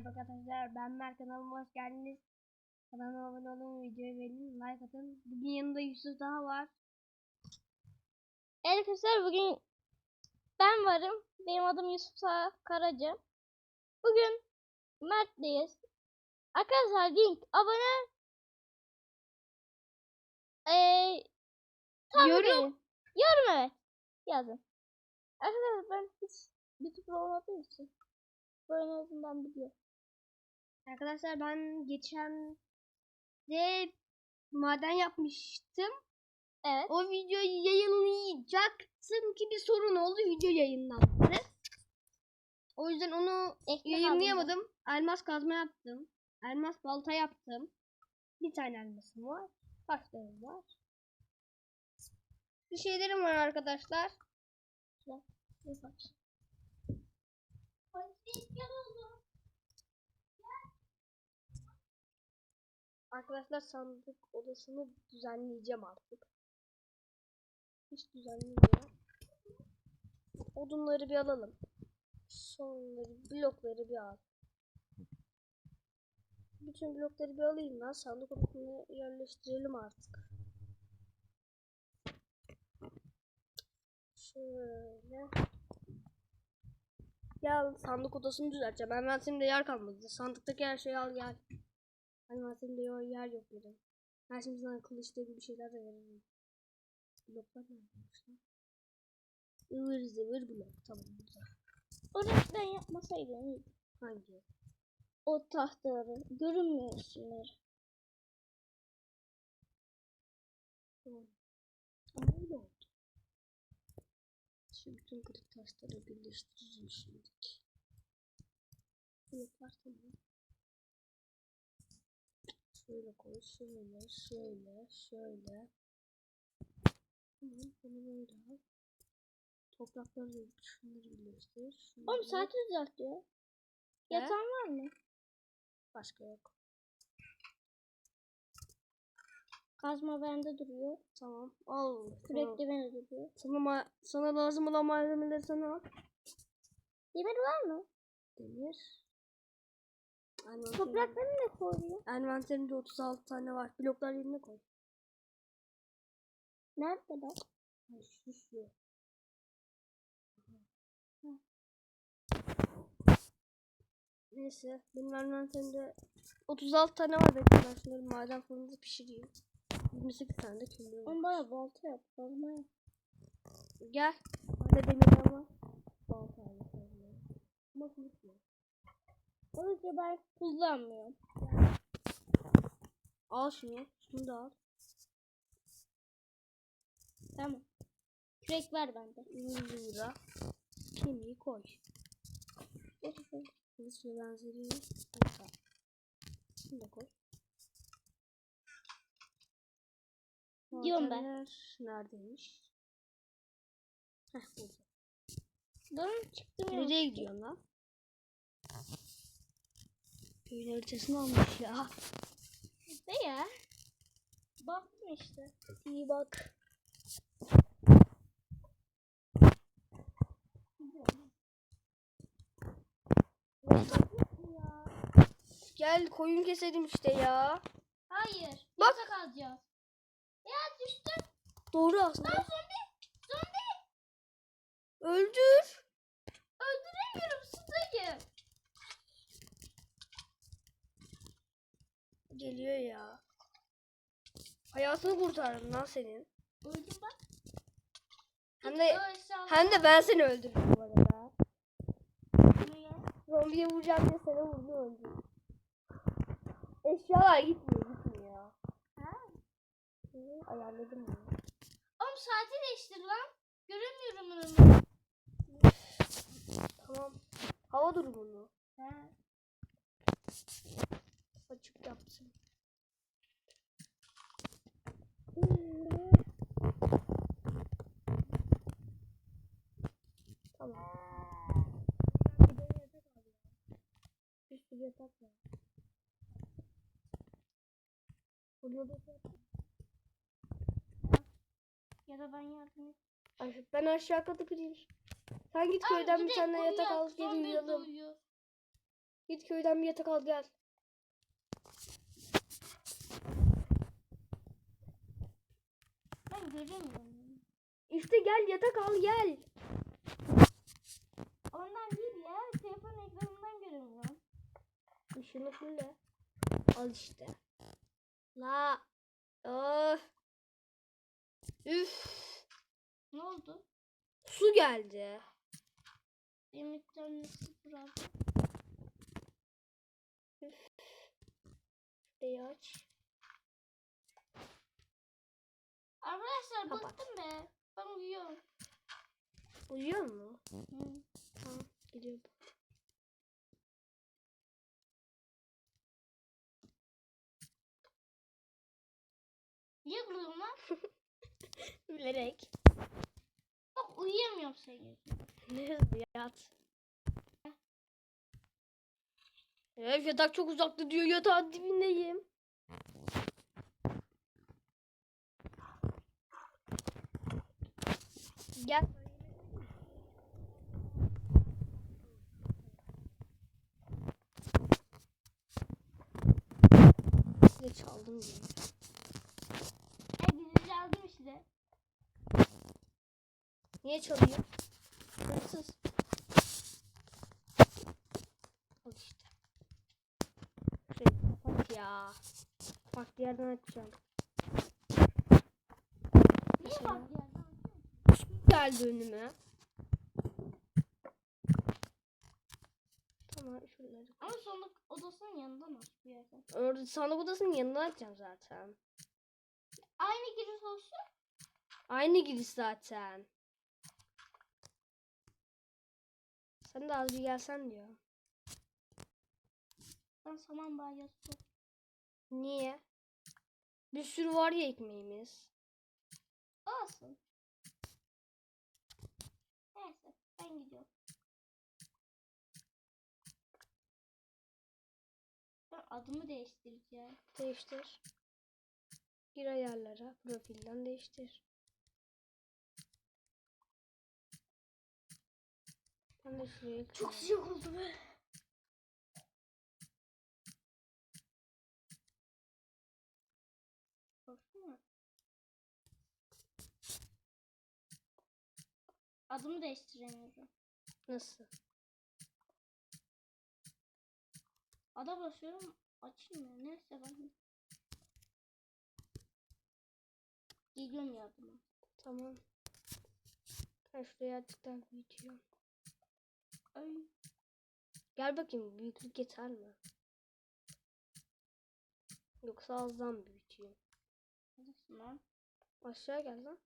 Merhaba arkadaşlar ben Mert kanalıma hoş geldiniz. Kanalıma abone olun, videoyu beğenin, like atın. Bugün yanında Yusuf daha var. Evet arkadaşlar bugün ben varım. Benim adım Yusuf Sağ Karaca. Bugün Mert'leyiz. Arkadaşlar link abone tahmin Yorum. Yorum evet. Yazın. Arkadaşlar ben hiç YouTuber olmadığım için bu en azından biliyorum. Arkadaşlar ben geçen de maden yapmıştım. Evet. O videoyu yayınlayacaktım ki bir sorun oldu video yayınlandı. O yüzden onu Ekmek yayınlayamadım. Elmas kazma yaptım. Elmas balta yaptım. Bir tane elmasım var. Taşlarım var. Bir şeylerim var arkadaşlar. aldım. Bir bak. Arkadaşlar sandık odasını düzenleyeceğim artık. Hiç düzenlemiyorum. Odunları bir alalım. Sonları, blokları bir al. Bütün blokları bir alayım ben. Sandık odasını yerleştirelim artık. Şöyle. Gel sandık odasını düzelteceğim. Hemen senin de yer kalmadı. Sandıktaki her şeyi al gel. Senin de yer, yok dedim. Ben şimdi sana kılıç gibi bir şeyler de veririm. Bloklar neredeymiş lan? Ivır zıvır blok. Tamam güzel. Orayı ben yapmasaydım. Hangi? O tahtaları görünmüyor. Tamam. Ama öyle oldu. Şu bütün kırık taşları birleştireceğim şimdilik. Bloklar tamam. Şöyle koy, şöyle, şöyle, şöyle. Tamam, bunu böyle al. Toprakları da şunları birleştir. Şunları. Oğlum saati düzeltiyor. He? Yatan var mı? Başka yok. Kazma bende duruyor. Tamam, al. Sana, de bende duruyor. sana, sana lazım olan malzemeleri sana al. Demir var mı? Demir. Toprakları ne koyuyor? Envanterimde 36 tane var. Bloklar yerine koy. Nerede lan? Şu. Neyse benim envanterimde 36 tane var bekle ben şunları maden fırında pişireyim. 28 tane de kömür var. Oğlum bana balta yap. Yap. Gel. Bende demirden var. Balta kazma. Ama kılıç yok. O yüzden ben kullanmıyorum. Al şunu. Şunu da al. Tamam. Kürek ver bende. Zıra. Kemiği koy. Kılıç ve benzeri. Şunu da koy. Diyorum ben. Neredeymiş? Heh burada. Dur çıktım. Nereye gidiyorsun lan? Köyün haritasını almış ya. Ne ya? Baktım işte. İyi bak. Gel koyun keselim işte ya. Hayır. Bak. Yatak alacağız. Ya düştüm. Doğru aslında. Lan zombi. Zombi. Öldür. Geliyor ya. Hayatını kurtardım lan senin. Öldüm bak. Hem de hem de ben seni öldürdüm bu arada. Niye? Zombiye vuracağım diye seni vurdu öldü. Eşyalar gitmiyor gitmiyor. Ha? Hı, Ayarladım bunu. Oğlum saati değiştir lan. Göremiyorum önümü. Tamam. Hava durumunu Ha. açık yaptım. Tamam. Ya. Bir yatak var. Burada da. Ya da ben yardım et. Ben aşağı katı kırayım. Sen git Aa, köyden bir tane yatak al gel uyuyalım. Git köyden bir yatak al gel. Ben göremiyorum. İşte gel yatak al gel. Ondan değil ya. Telefon ekranından göremiyorum. Işını fulle. Al işte. La. Of. Üf. Ne oldu? Su geldi. Benim ekranım sıfır abi. Şurayı aç. Arkadaşlar Kapat. bıktım be. Ben uyuyorum. Uyuyor mu? Hı. Tamam. Gidiyorum. Niye kırıyorum lan? Bilerek. Bak uyuyamıyorum yüzünden. Ne hızlı yat. Evet yatak çok uzakta diyor yatağın dibindeyim. Gel. Size çaldım diye. Ben gizlice aldım işte. Niye çalıyor? Hırsız. Al işte. Şurayı kapat ya. Farklı yerden açacağım. Niye bak ya? Geldi önüme. Tamam şuraları. Ama sonunda odasının yanından aç bir yerden. Orada sandık odasının yanına açacağım zaten. Aynı giriş olsun. Aynı giriş zaten. Sen de az bir gelsen diyor. Ben saman balyası. Niye? Bir sürü var ya ekmeğimiz. Olsun. Neyse ben adımı değiştireceğim. Değiştir. Gir ayarlara. Profilden değiştir. Ben de şuraya Çok sıcak oldu be. Adımı değiştiremiyorum. Nasıl? Ada basıyorum açılmıyor. Neyse ben geliyorum yardıma. Tamam. Ben şuraya daha büyütüyorum. Ay. Gel bakayım büyüklük yeter mi? Yoksa azdan büyütüyorum. Tamam. Aşağı gel lan.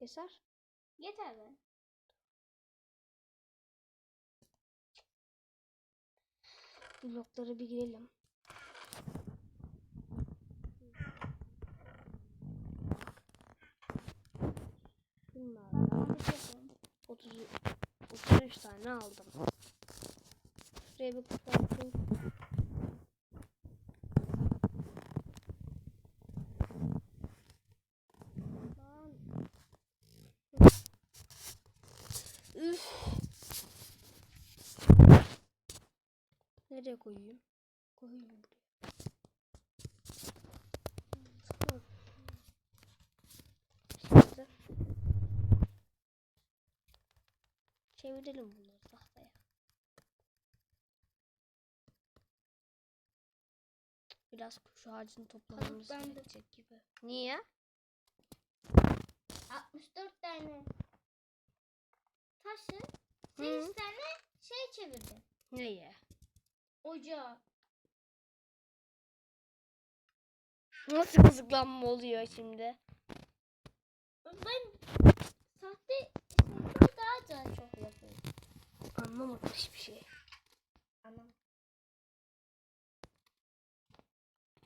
Yeter. Yeter be. Bloklara bir girelim. Bunlar Ben sandık yapıyorum. 30 33 tane aldım. Şuraya bir kapatayım. Lan. Üf. Nereye koyayım? Koyayım buraya. Şimdi çevirelim bunları tahtaya. Biraz kuş ağacını toplamamız gerekecek gibi. Niye? 64 tane taşı Hı. 8 tane şey çevirdim. Neye? Ocağa. Nasıl kızıklanma oluyor şimdi? Ben sahte sahte daha da çok yapıyorum. Anlamadım hiçbir şey. Anam.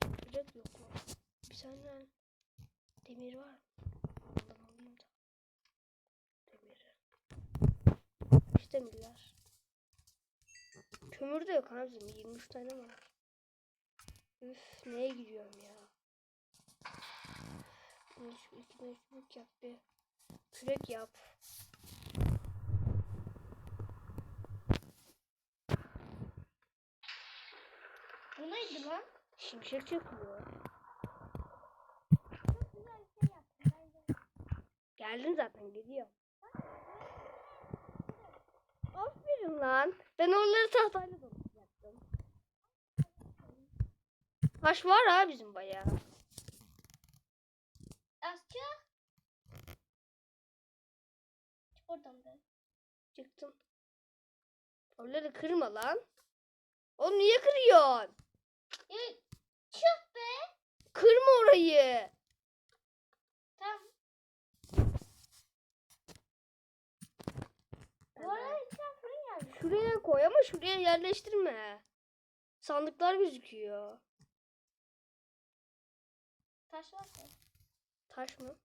Kürek yok mu? Bir tane demir var? Ondan alayım da. Demiri. İşte demirler. Kömür de yok abicim. 23 tane var. Üf neye gidiyorum ya? Şu kürek yap bir. Kürek yap. Bu neydi lan? Şimşek çakıyor. Şey. Geldin zaten geliyor. Aferin lan. Ben onları tahtayla dolaşacaktım. Taş var ha bizim bayağı. Asya. Çık oradan be. Çıktım. Onları kırma lan. Oğlum niye kırıyorsun? Ya çık be. Kırma orayı. Tamam. Bu arada içten fırın geldi. Şuraya koy ama şuraya yerleştirme. Sandıklar gözüküyor. Taş varsa. Taş mı?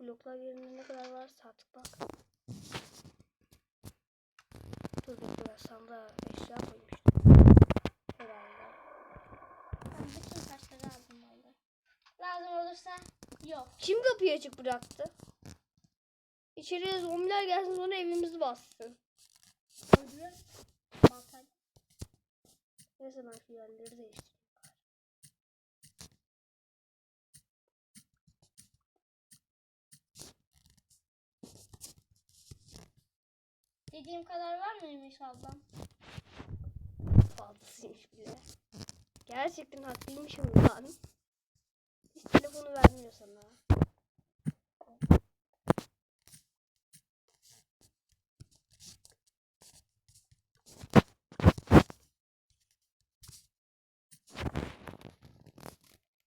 Bloklar yerinde ne kadar varsa artık bak. Dur bekle ben sandığa eşya koymuştum. Herhalde. Ben bütün taşları aldım valla. Lazım olursa yok. Kim kapıyı açık bıraktı? İçeriye zombiler gelsin sonra evimizi bassın. Öldürün. Baltayla. Neyse ben şu yerleri değiştireyim. Dediğim kadar var mıymış ablam? Fazlasıymış bile. Gerçekten haklıymışım lan. Hiç telefonu vermiyor sana.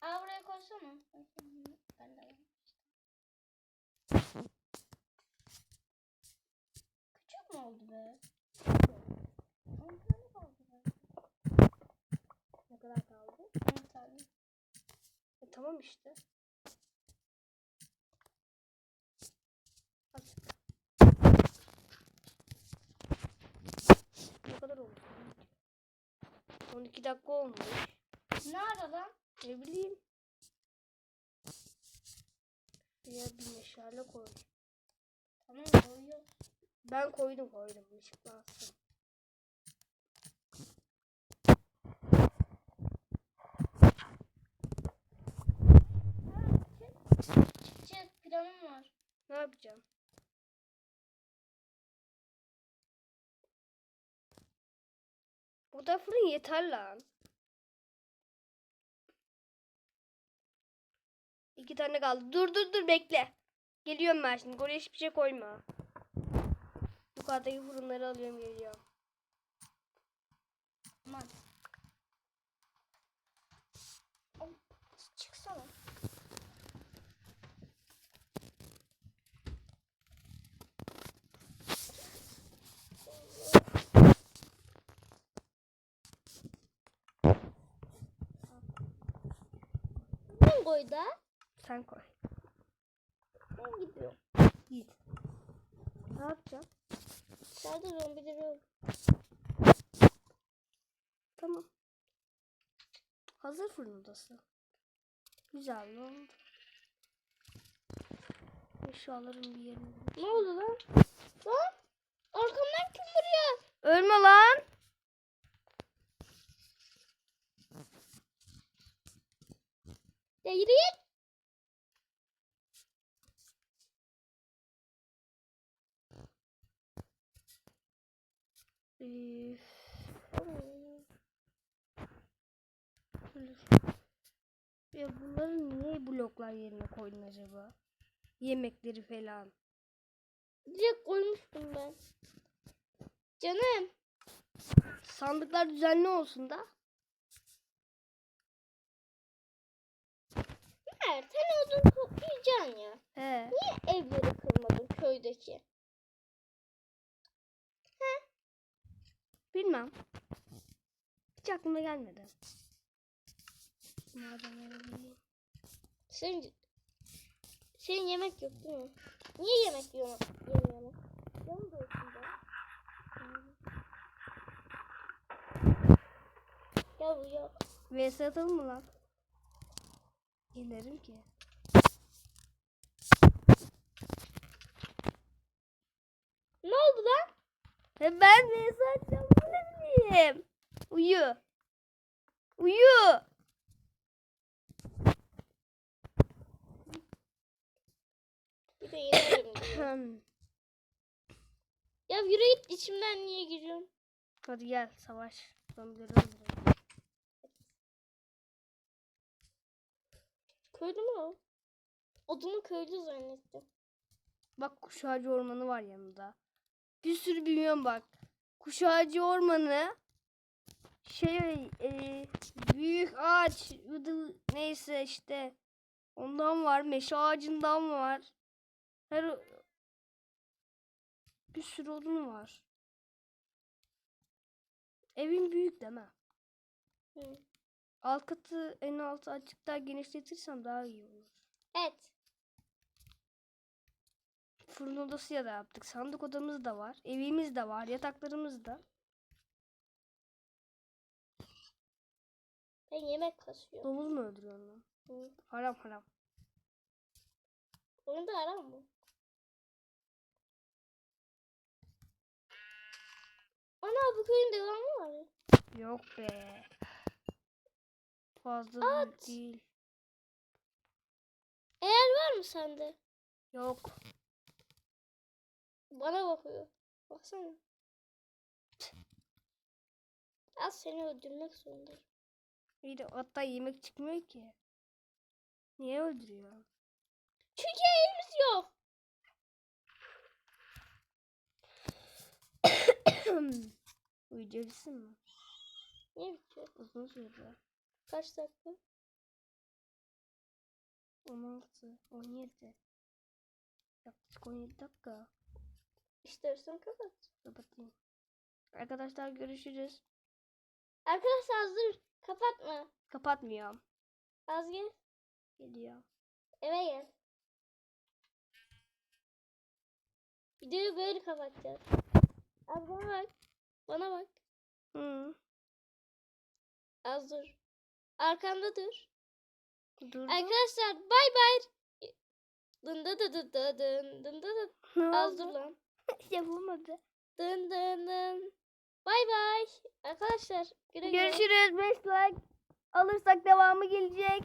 Aa buraya koysana. Ben de alayım. Küçük mü oldu be? On tane kaldı be. Ne kadar kaldı? On tane. E, tamam işte. At. Ne kadar oldu? 12 dakika olmuş. Ne ara lan? Ne bileyim. Ya bir meşale koy. Tamam koyuyor. Ben koydum koydum. Işıklansın. Planım var. Ne yapacağım? Burada fırın yeter lan. İki tane kaldı. Dur dur dur bekle. Geliyorum ben şimdi. Oraya hiçbir şey koyma. Yukarıdaki fırınları alıyorum geliyorum. Aman. Ay, Çıksana. Kim koydu? Sen koy. Ben gidiyorum. Git. Ne yapacağım? Dışarıda zombileri öldü. Tamam. Hazır fırındasın. Güzel oldu. Eşyaların bir yerini. Ne oldu lan? Lan? Arkamdan kim vuruyor? Ölme lan. Ya yürü git. Ya bunları niye bloklar yerine koydun acaba? Yemekleri falan. Direkt koymuştum ben. Canım. Sandıklar düzenli olsun da. Mert sen odun toplayacaksın ya. He. Niye evleri kırmadın köydeki? Bilmem. Hiç aklıma gelmedi. Malzemeleri bileyim. Senin, senin yemek yok değil mi? Niye yemek yiyor, yemiyorsun? Canım da olsun be. Gel buraya. VS atalım mı lan? Gelirim ki. Ne oldu lan? He ben VS atacağım. Bu ne bileyim. Uyu. Uyu. Bir de yenerim. Ya yürü git içimden niye giriyorsun? Hadi gel savaş. Öldürelim. Köylü mü? Odunu köylü zannettim. Bak kuş ağacı ormanı var yanında. Bir sürü bilmiyorum bak. Kuş ağacı ormanı şey e, büyük ağaç neyse işte ondan var meşe ağacından var. Her bir sürü odun var. Evin büyük değil mi? Hı. Alt katı en altı azıcık daha genişletirsem daha iyi olur. Evet. Fırın odası ya da yaptık. Sandık odamız da var. Evimiz de var. Yataklarımız da. Ben yemek kasıyorum. Domuz mu öldürüyorsun lan? Hı. Haram haram. Oyunda aram mı? Ana bu köyün devamı var. Yok be. Fazla büyük değil. Eğer var mı sende? Yok. Bana bakıyor. Baksana. Az seni öldürmek zorundayım. İyi de hatta yemek çıkmıyor ki. Niye öldürüyor? Çünkü elimiz yok. Uyuyacaksın mı? Niye bitiyor? Uzun sürdü. Kaç dakika? 16, 17. Yaklaşık 17 dakika. İstersen kapat. Kapatayım. Arkadaşlar görüşürüz. Arkadaşlar hazır. Kapatma. Kapatmıyorum. Az gel. Geliyor. Eve gel. Videoyu böyle kapatacağız. Az bana bak. Bana bak. Hı. Az dur. Arkanda dur. Dur. Arkadaşlar bay bay. Dın dı dı dı dı dın dın dı dı. Az dur lan. Yapamadı. Dın dın dın. Bay bay. Arkadaşlar güle güle. Görüşürüz. 5 like alırsak devamı gelecek.